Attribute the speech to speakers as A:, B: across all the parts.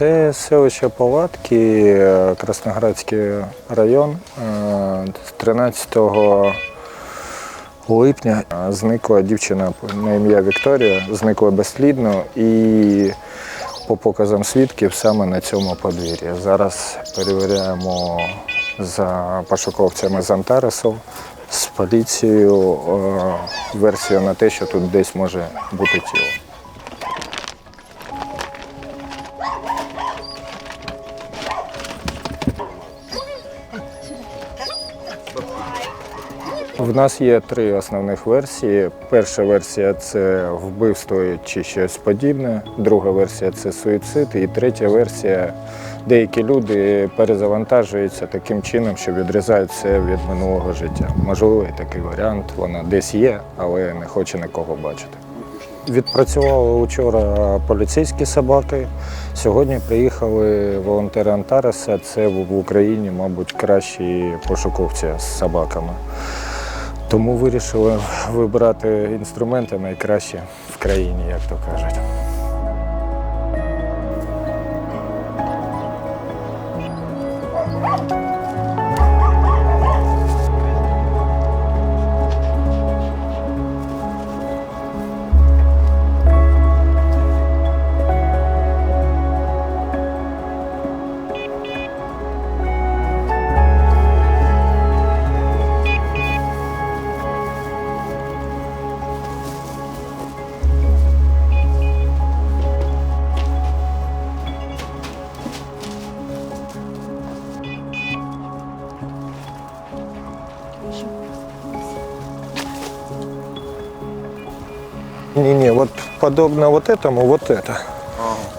A: Це селище Палатки, Красноградський район. Е, 13 липня е, зникла дівчина на ім'я Вікторія, зникла безслідно і по показам свідків саме на цьому подвір'ї. Зараз перевіряємо за пошуковцями з Антаресу з поліцією е, версію на те, що тут десь може бути тіло. В нас є три основних версії. Перша версія це вбивство чи щось подібне. Друга версія це суїцид. І третя версія деякі люди перезавантажуються таким чином, що відрізають це від минулого життя. Можливо, і такий варіант. Вона десь є, але не хоче нікого бачити. Відпрацювали вчора поліцейські собаки. Сьогодні приїхали волонтери Антареса. Це в Україні, мабуть, кращі пошуковці з собаками. Тому вирішили вибрати інструменти найкращі в країні, як то кажуть. Не-не, вот подобно вот этому, вот это.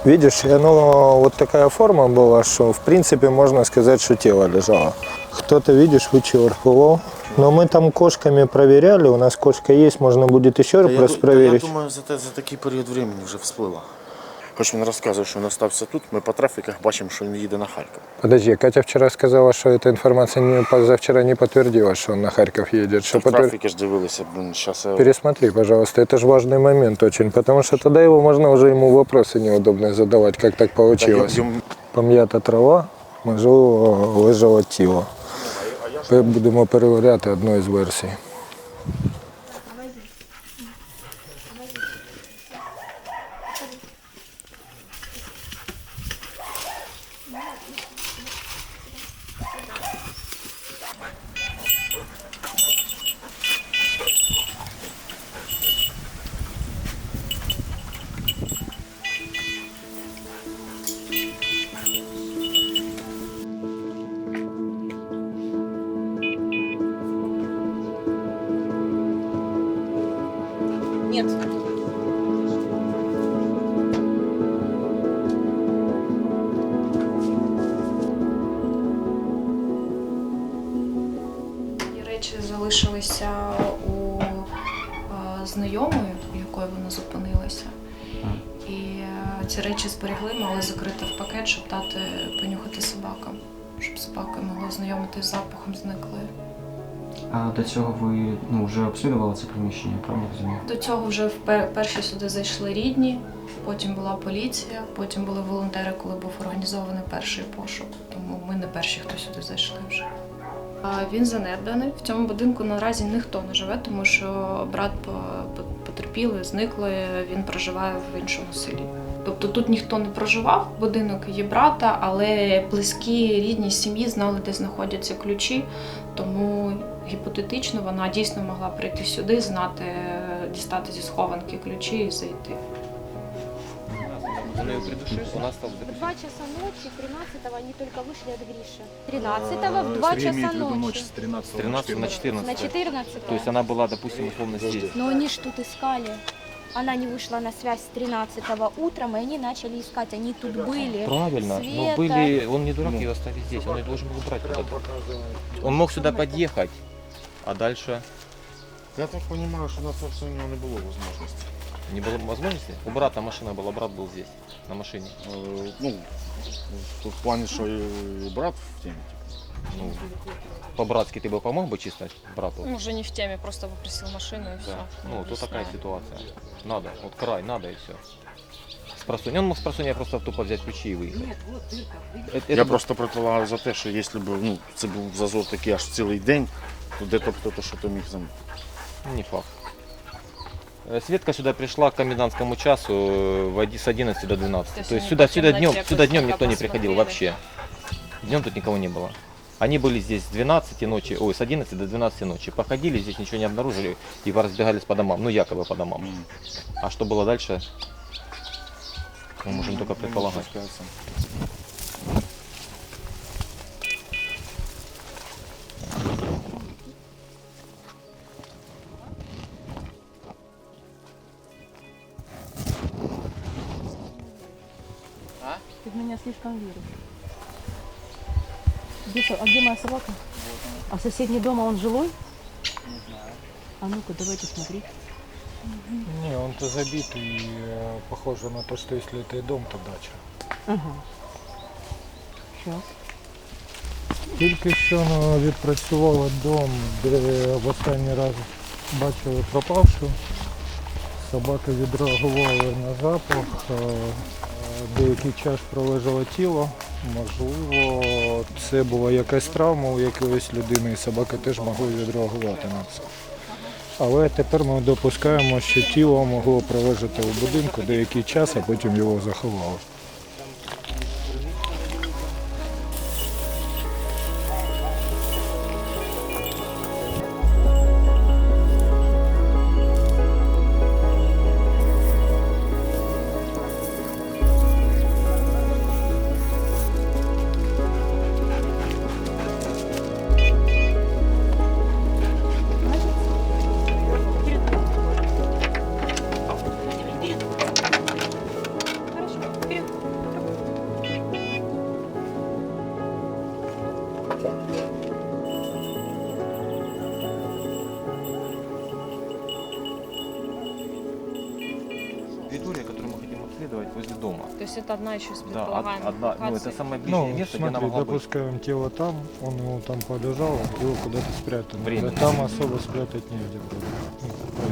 A: Видишь, и оно вот такая форма была, что в принципе можно сказать, что тело лежало. Кто-то, видишь, вычерпывал. Но мы там кошками проверяли, у нас кошка есть, можно будет еще
B: я,
A: раз
B: та
A: проверить.
B: я думаю, за, за такий період времени вже всплила. Хоч він розказує, що він остався тут, ми по трафіках бачимо, що він їде на Харків.
A: Подожди, Катя вчера сказала, что эта информация не, позавчера не подтвердила, что он на Харьков едет. Что
B: В
A: подтвер-
B: трафіки ж дивилися, блин, зараз
A: Пересмотри, пожалуйста, это же важный момент очень, потому что тогда его можно уже ему вопросы неудобные задавать, как так получилось. Пом'ята трава, можливо, лежало тіло. Ми Будемо перевіряти одну із версій.
C: Речі залишилися у е, знайомої, у якої вона зупинилася. І е, ці речі зберегли, мали закрити в пакет, щоб дати понюхати собакам, щоб собаки могли ознайомитись з запахом зниклої.
D: А до цього ви ну, вже обслідували це приміщення, правильно розумію?
C: До цього вже в перші сюди зайшли рідні, потім була поліція, потім були волонтери, коли був організований перший пошук. Тому ми не перші, хто сюди зайшли вже. Він занедбаний. В цьому будинку наразі ніхто не живе, тому що брат по- по- зникли, він проживає в іншому селі. Тобто тут ніхто не проживав, будинок її брата, але близькі рідні сім'ї знали, де знаходяться ключі, тому гіпотетично вона дійсно могла прийти сюди, знати, дістати зі схованки ключі і зайти.
E: Он ее придушил, он остался
F: В 2 часа ночи 13-го они только вышли от Гриши. 13-го в 2
G: Сергей
F: часа
G: имеет в виду ночь
F: ночи.
G: с 13
E: с 13 на 14.
F: На 14
E: То есть она была, допустим, условно здесь.
F: Но они ж тут искали. Она не вышла на связь с 13 утром, и они начали искать. Они тут были.
E: Правильно, но
F: Света.
E: были, он не дурак ее оставить здесь, он ее должен был убрать куда-то. Он мог сюда подъехать, а дальше
B: Я так розумію, що на це все не було можливості.
E: не было возможности. У брата машина была, брат был здесь, на машине.
B: Е, Ну, тут в плані, що і брат в темі.
E: Ну, по-братски ты бы помог бы чисто брату?
H: Он уже не в теме, просто попросил машину и все.
E: Да. Ну, то такая ситуация. Надо, вот край, надо и все. с просонья. Он мог с просонья просто тупо взять ключи и выехать. Это- это
B: Я
E: был-
B: просто предполагаю за те, що якщо б ну, це був зазор такий аж цілий день, то де-то б хтось що-то міг там.
E: Не факт. Э, Светка сюда пришла к комендантскому часу э, с 11 до 12.
C: То есть
E: То есть сюда, сюда днем, сюда днем никто не приходил вообще. Днем тут никого не было. Они были здесь с 12 ночи, ой, с 11 до 12 ночи. Походили, здесь ничего не обнаружили и разбегались по домам. Ну, якобы по домам. А что было дальше, мы можем только предполагать.
G: Ты в меня слишком веришь. Где, со- а где моя собака? А соседний дом, а он жилой? Не знаю. А ну-ка, давайте смотреть.
A: Не, он-то забитый, э, похоже на то, что если это и дом, то дача.
G: Ага. Сейчас.
A: Тільки що ну, відпрацювала дом, де в останній раз бачили пропавшу. Собаки відреагували на запах. е, е, Деякий час пролежало тіло. Можливо, це була якась травма у якоїсь людини, і собаки теж могли відреагувати на це. Але тепер ми допускаємо, що тіло могло пролежати у будинку деякий час, а потім його заховали.
E: Территория, которую мы хотим обследовать, возле дома.
C: То есть это одна еще из
E: Да, од-
C: предполагаемых
E: одна, ну это
C: локаций.
E: самое ближнее
A: Ну,
E: место, где она
A: смотри,
E: могла быть.
A: допускаем тело там, он его там полежал, его куда-то спрятано.
E: Временно.
A: Да Там особо спрятать негде.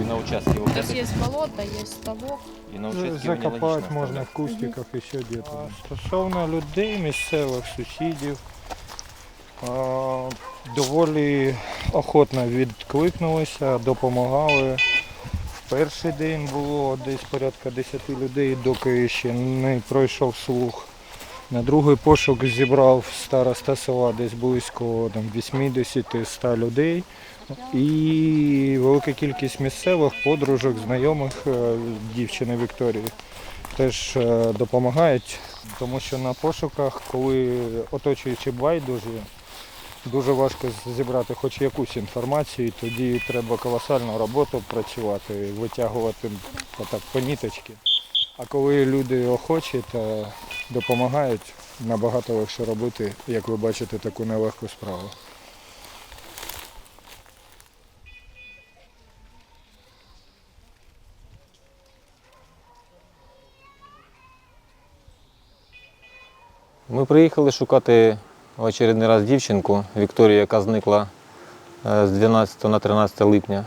E: И на участке его
C: То есть
E: где-то-
C: есть болото, есть ставок.
E: и на
A: Ну,
E: участке его
A: Закопать
E: нелогично
A: можна
E: оставлять.
A: в кустиках і ще где-то. Стосовно людей, місцевих сусідів, а, доволі охотно відкликнулися, допомагали. Перший день було десь порядка 10 людей, доки ще не пройшов слух. На другий пошук зібрав староста села десь близько там, 80-100 людей. І велика кількість місцевих подружок, знайомих е, дівчини Вікторії теж е, допомагають, тому що на пошуках, коли оточуючи байдужі, дуже важко зібрати хоч якусь інформацію, тоді треба колосальну роботу працювати, витягувати отак по ніточки. А коли люди охочі та допомагають, набагато легше робити, як ви бачите, таку нелегку справу.
E: Ми приїхали шукати в очередний раз дівчинку Вікторію, яка зникла е, з 12 на 13 липня.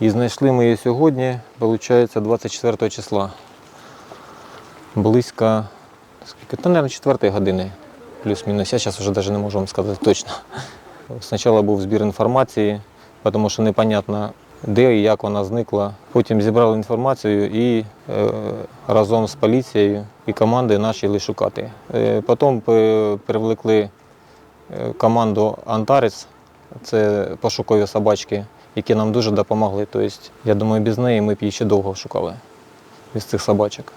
E: І знайшли ми її сьогодні, виходить, 24 числа. Близько, скільки, та, мабуть, 4 години, плюс-мінус. Я зараз вже навіть не можу вам сказати точно. Спочатку був збір інформації, тому що непонятно, де і як вона зникла. Потім зібрали інформацію і е, разом з поліцією і командою почали шукати. Е, потім е, привлекли команду Антарець, це пошукові собачки, які нам дуже допомогли. Тобто, я думаю, без неї ми б її ще довго шукали, без цих собачок.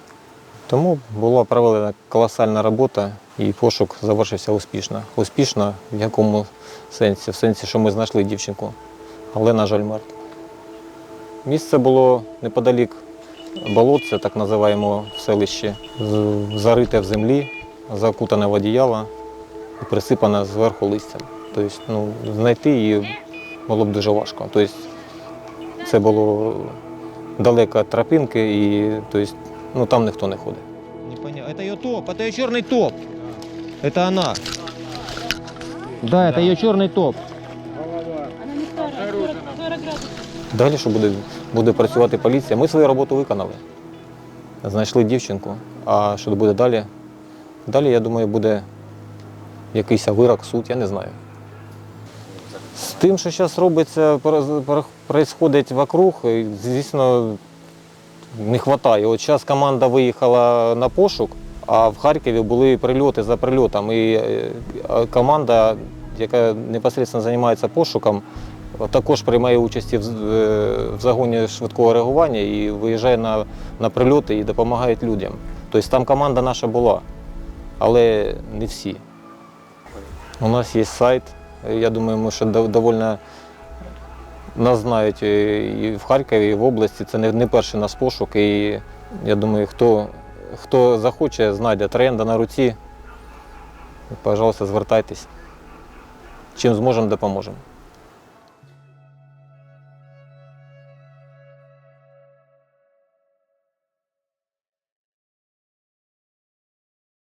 E: Тому була проведена колосальна робота і пошук завершився успішно. Успішно в якому сенсі? В сенсі, що ми знайшли дівчинку, але, на жаль, мертва. Місце було неподалік болотце, так називаємо в селищі, зарите в землі, закутане в одіяло і присипане зверху листям. Тобто ну, знайти її було б дуже важко. Тобто, це було далеко від тропинки і тобто, ну, там ніхто не ходить. Непонятно. Это ее топ, это ее черный топ. Это она. Да, это ее черный топ.
G: Она не старая, 40, 40 градусов.
E: Далі що буде, буде працювати поліція. Ми свою роботу виконали. Знайшли дівчинку. А що буде далі? Далі, я думаю, буде якийсь вирок, суд, я не знаю. З тим, що зараз робиться, відбувається вокруг, звісно, не вистачає. От зараз команда виїхала на пошук, а в Харкові були прильоти за прильотом. І е, команда, яка непосередньо займається пошуком, також приймає участь в, е, в загоні швидкого реагування і виїжджає на, на прильоти і допомагає людям. Тобто там команда наша була, але не всі. У нас є сайт. Я думаю, ми ще дов- довольно нас знають і в Харкові, і в області. Це не, перший нас пошук. І я думаю, хто, хто захоче, знайде тренда на руці. Пожалуйста, звертайтесь. Чим зможемо, допоможемо.